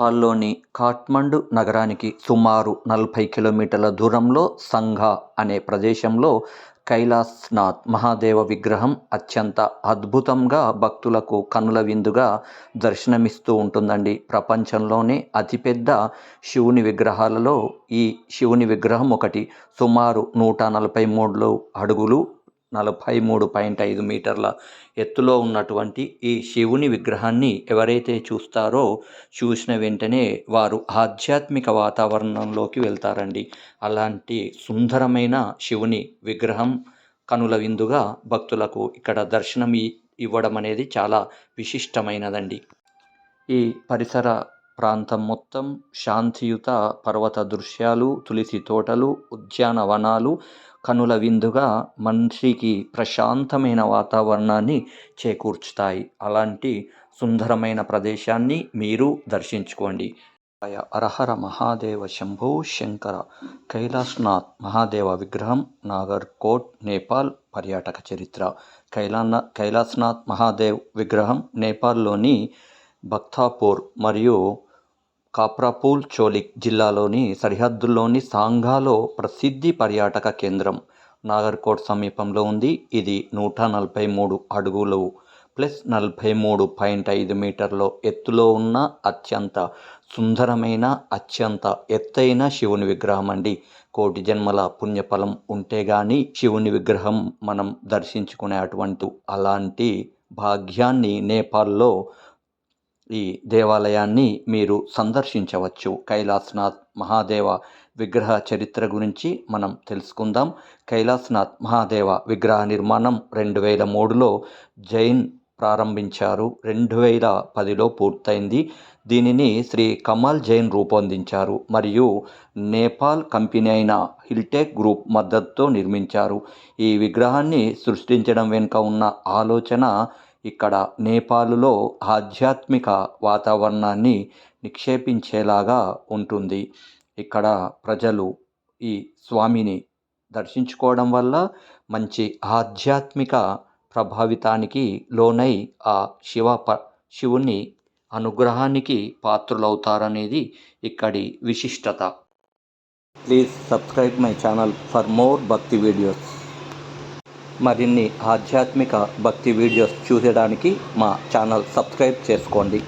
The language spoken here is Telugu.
నేపాల్లోని కాఠ్మండు నగరానికి సుమారు నలభై కిలోమీటర్ల దూరంలో సంఘా అనే ప్రదేశంలో కైలాస్నాథ్ మహాదేవ విగ్రహం అత్యంత అద్భుతంగా భక్తులకు కనుల విందుగా దర్శనమిస్తూ ఉంటుందండి. ప్రపంచంలోనే అతిపెద్ద శివుని విగ్రహాలలో ఈ శివుని విగ్రహం ఒకటి. సుమారు నూట నలభై మూడు అడుగులు నలభై మూడు పాయింట్ ఐదు మీటర్ల ఎత్తులో ఉన్నటువంటి ఈ శివుని విగ్రహాన్ని ఎవరైతే చూస్తారో చూసిన వెంటనే వారు ఆధ్యాత్మిక వాతావరణంలోకి వెళ్తారండి. అలాంటి సుందరమైన శివుని విగ్రహం కనుల విందుగా భక్తులకు ఇక్కడ దర్శనం ఇవ్వడం అనేది చాలా విశిష్టమైనదండి. ఈ పరిసర ప్రాంతం మొత్తం శాంతియుత పర్వత దృశ్యాలు తులసి తోటలు ఉద్యానవనాలు కనుల విందుగా మనిషికి ప్రశాంతమైన వాతావరణాన్ని చేకూర్చుతాయి. అలాంటి సుందరమైన ప్రదేశాన్ని మీరు దర్శించుకోండి. అరహర మహాదేవ శంభో శంకర కైలాస్నాథ్ మహాదేవ విగ్రహం నాగర్కోట్ నేపాల్ పర్యాటక చరిత్ర. కైలాన కైలాస్నాథ్ మహాదేవ్ విగ్రహం నేపాల్లోని బక్తాపూర్ మరియు కాప్రాపూల్ చోలిక్ జిల్లాలోని సరిహద్దుల్లోని సాంఘాలో ప్రసిద్ధి పర్యాటక కేంద్రం నాగర్కోట్ సమీపంలో ఉంది. ఇది నూట నలభై మూడు అడుగులు ప్లస్ నలభై మూడు పాయింట్ ఐదు మీటర్ల ఎత్తులో ఉన్న అత్యంత సుందరమైన అత్యంత ఎత్తైన శివుని విగ్రహం అండి. కోటి జన్మల పుణ్యఫలం ఉంటే గాని శివుని విగ్రహం మనం దర్శించుకునే అటువంటి అలాంటి భాగ్యాన్ని నేపాల్లో ఈ దేవాలయాన్ని మీరు సందర్శించవచ్చు. కైలాస్నాథ్ మహాదేవ విగ్రహ చరిత్ర గురించి మనం తెలుసుకుందాం. కైలాస్నాథ్ మహాదేవ విగ్రహ నిర్మాణం రెండు వేల మూడులో జైన్ ప్రారంభించారు. రెండు వేల పదిలో పూర్తయింది. దీనిని శ్రీ కమల్ జైన్ రూపొందించారు మరియు నేపాల్ కంపెనీ అయిన హిల్టెక్ గ్రూప్ మద్దతుతో నిర్మించారు. ఈ విగ్రహాన్ని సృష్టించడం వెనుక ఉన్న ఆలోచన ఇక్కడ నేపాలులో ఆధ్యాత్మిక వాతావరణాన్ని నిక్షేపించేలాగా ఉంటుంది. ఇక్కడ ప్రజలు ఈ స్వామిని దర్శించుకోవడం వల్ల మంచి ఆధ్యాత్మిక ప్రభావితానికి లోనై ఆ శివ ప శివుని అనుగ్రహానికి పాత్రులవుతారనేది ఇక్కడి విశిష్టత. Please subscribe my channel for more bhakti videos. మరిన్ని ఆధ్యాత్మిక భక్తి వీడియోస్ చూసేయడానికి మా ఛానల్ సబ్స్క్రైబ్ చేసుకోండి.